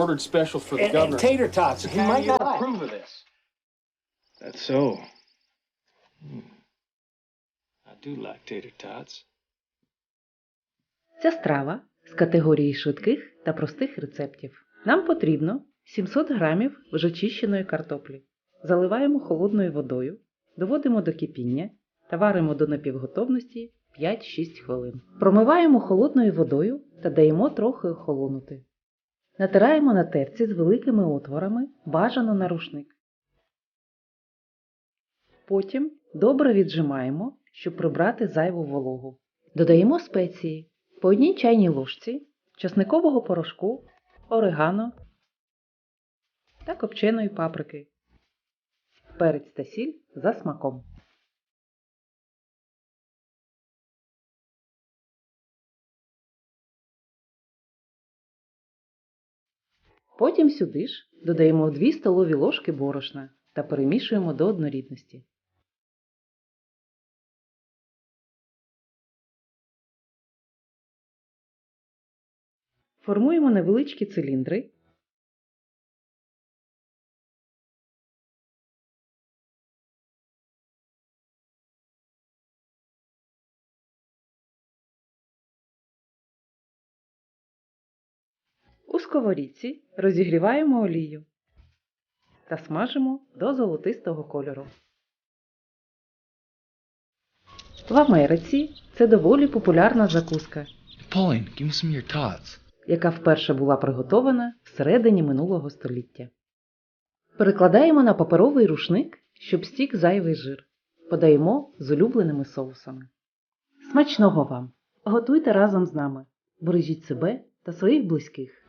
ordered special for the And, and tater tots. He might not approve of this. That's so. Hmm. I do like tater tots. Ця страва з категорії швидких та простих рецептів. Нам потрібно 700 грамів вже чищеної картоплі. Заливаємо холодною водою, доводимо до кипіння та варимо до напівготовності 5-6 хвилин. Промиваємо холодною водою та даємо трохи охолонути. Натираємо на терці з великими отворами, бажано на рушник. Потім добре віджимаємо, щоб прибрати зайву вологу. Додаємо спеції по одній чайній ложці часникового порошку, орегано та копченої паприки, перець та сіль за смаком. Потім сюди ж додаємо 2 столові ложки борошна та перемішуємо до однорідності. Формуємо невеличкі циліндри. У сковорідці розігріваємо олію та смажимо до золотистого кольору. В Америці це доволі популярна закуска, Pauline, give me some of your tots. яка вперше була приготована всередині минулого століття. Перекладаємо на паперовий рушник, щоб стік зайвий жир. Подаємо з улюбленими соусами. Смачного вам! Готуйте разом з нами. Бережіть себе та своїх близьких.